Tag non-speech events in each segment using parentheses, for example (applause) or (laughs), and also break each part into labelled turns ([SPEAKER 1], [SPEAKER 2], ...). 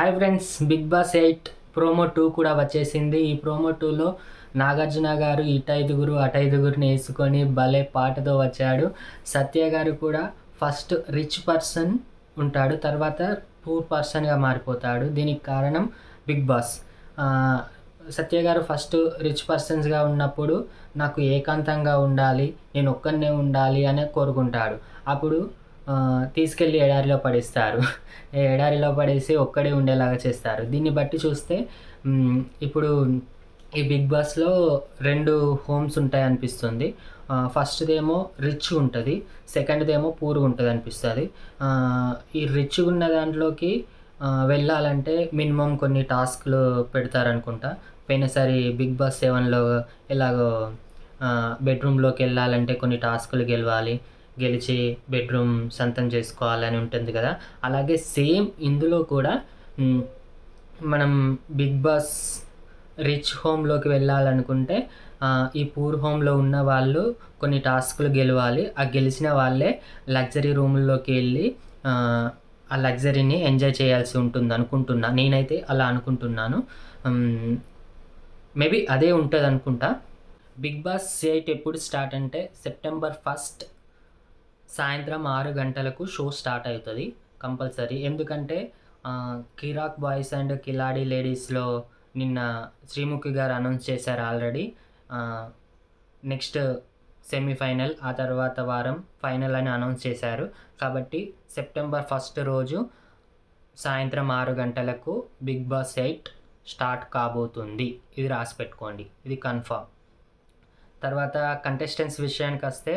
[SPEAKER 1] Hi friends Bigg Boss eight promo two కూడా వచ్చేసింది. ఈ ప్రోమో టూలో నాగార్జున గారు ఇటు ఐదుగురు అటు ఐదుగురిని వేసుకొని భలే పాటతో వచ్చాడు. సత్య గారు కూడా ఫస్ట్ రిచ్ పర్సన్ ఉంటాడు తర్వాత పూర్ పర్సన్గా మారిపోతాడు. దీనికి కారణం బిగ్ బాస్ సత్య గారు ఫస్ట్ రిచ్ పర్సన్స్గా ఉన్నప్పుడు నాకు ఏకాంతంగా ఉండాలి నేను ఒక్కనే ఉండాలి అని కోరుకుంటాడు. అప్పుడు తీసుకెళ్ళి ఎడారిలో పడేస్తారు. (laughs) ఎడారిలో పడేసి ఒక్కడే ఉండేలాగా చేస్తారు. దీన్ని బట్టి చూస్తే ఇప్పుడు ఈ బిగ్ బాస్లో రెండు హోమ్స్ ఉంటాయి అనిపిస్తుంది. ఫస్ట్దేమో రిచ్ ఉంటుంది. సెకండ్దేమో పూర్గా ఉంటుంది అనిపిస్తుంది. ఈ రిచ్ ఉన్న దాంట్లోకి వెళ్ళాలంటే మినిమం కొన్ని టాస్క్లు పెడతారనుకుంటా. పోయినసారి బిగ్ బాస్ సెవెన్లో ఎలాగో బెడ్రూమ్లోకి వెళ్ళాలంటే కొన్ని టాస్కులు గెలవాలి. గెలిచి బెడ్రూమ్ సొంతం చేసుకోవాలని ఉంటుంది కదా. అలాగే సేమ్ ఇందులో కూడా మనం బిగ్ బాస్ రిచ్ హోమ్లోకి వెళ్ళాలనుకుంటే ఈ పూర్ హోమ్లో ఉన్న వాళ్ళు కొన్ని టాస్క్లు గెలవాలి. ఆ గెలిచిన వాళ్ళే లగ్జరీ రూముల్లోకి వెళ్ళి ఆ, ఆ లగ్జరీని ఎంజాయ్ చేయాల్సి ఉంటుంది అనుకుంటున్నా. నేనైతే అలా అనుకుంటున్నాను. మేబీ అదే ఉంటుంది అనుకుంటా బిగ్ బాస్ ఎయిట్ ఎప్పుడు స్టార్ట్ అంటే సెప్టెంబర్ ఫస్ట్ సాయంత్రం ఆరు గంటలకు షో స్టార్ట్ అవుతుంది కంపల్సరీ. ఎందుకంటే కిరాక్ బాయ్స్ అండ్ కిలాడి లేడీస్లో నిన్న శ్రీముఖి గారు అనౌన్స్ చేశారు ఆల్రెడీ. నెక్స్ట్ సెమీఫైనల్ ఆ తర్వాత వారం ఫైనల్ అని అనౌన్స్ చేశారు. కాబట్టి సెప్టెంబర్ ఫస్ట్ రోజు సాయంత్రం ఆరు గంటలకు బిగ్ బాస్ ఎయిట్ స్టార్ట్ కాబోతుంది. ఇది రాసి పెట్టుకోండి. ఇది కన్ఫర్మ్ తర్వాత కంటెస్టెంట్స్ విషయానికి వస్తే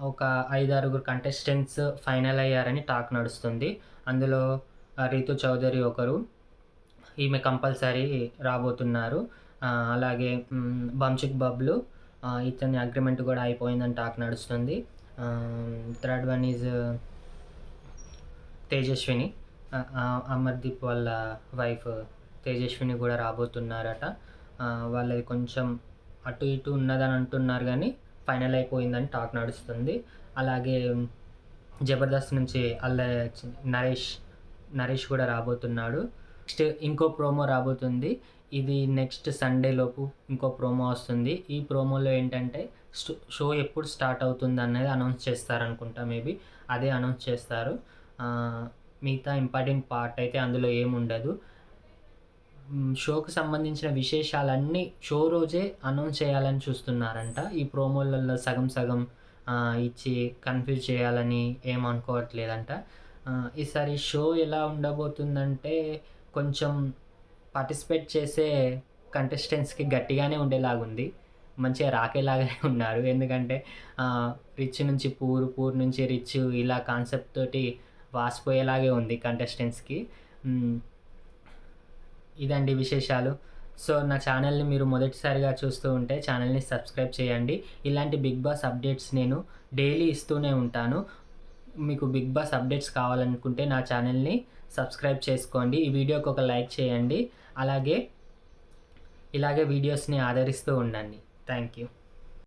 [SPEAKER 1] ఒక ఐదు ఆరుగురు కంటెస్టెంట్స్ ఫైనల్ అయ్యారని టాక్ నడుస్తుంది. అందులో రీతు చౌదరి ఒకరు ఈమె కంపల్సరీ రాబోతున్నారు. అలాగే మ్, బబ్లు ఇతని అగ్రిమెంట్ కూడా అయిపోయిందని టాక్ నడుస్తుంది. Third one is Tejaswini Amardeep వాళ్ళ వైఫ్ తేజస్విని కూడా రాబోతున్నారట. వాళ్ళది కొంచెం అటు ఇటు ఉన్నదని అంటున్నారు కానీ ఫైనల్ అయిపోయిందని టాక్ నడుస్తుంది. అలాగే జబర్దస్త్ నుంచి అల్ల నరేష్ నరేష్ కూడా రాబోతున్నాడు. నెక్స్ట్ ఇంకో ప్రోమో రాబోతుంది. ఇది నెక్స్ట్ సండే లోపు ఇంకో ప్రోమో వస్తుంది. ఈ ప్రోమోలో ఏంటంటే షో ఎప్పుడు స్టార్ట్ అవుతుంది అనేది అనౌన్స్ చేస్తారనుకుంటా మేబీ అదే అనౌన్స్ చేస్తారు. మిగతా ఇంపార్టెంట్ పార్ట్ అయితే అందులో ఏముండదు. ఉండదు షోకు సంబంధించిన విశేషాలన్నీ షో రోజే అనౌన్స్ చేయాలని చూస్తున్నారంట. ఈ ప్రోమోలలో సగం సగం ఇచ్చి కన్ఫ్యూజ్ చేయాలని ఏమనుకోవట్లేదంట ఈసారి షో ఎలా ఉండబోతుందంటే కొంచెం పార్టిసిపేట్ చేసే కంటెస్టెంట్స్కి గట్టిగానే ఉండేలాగుంది. మంచిగా రాకేలాగానే ఉన్నారు. ఎందుకంటే రిచ్ నుంచి పూర్ పూర్ నుంచి రిచ్ ఇలా కాన్సెప్ట్ తోటి వాసిపోయేలాగే ఉంది కంటెస్టెంట్స్కి. ఇదండి విశేషాలు. సో నా ఛానల్ని మీరు మొదటిసారిగా చూస్తూ ఉంటే ఛానల్ని సబ్స్క్రైబ్ చేయండి. ఇలాంటి బిగ్ బాస్ అప్డేట్స్ నేను డైలీ ఇస్తూనే ఉంటాను. మీకు బిగ్ బాస్ అప్డేట్స్ కావాలనుకుంటే నా ఛానల్ని సబ్స్క్రైబ్ చేసుకోండి. ఈ వీడియోకి ఒక లైక్ చేయండి. అలాగే ఇలాగే వీడియోస్ని ఆదరిస్తూ ఉండండి. Thank you.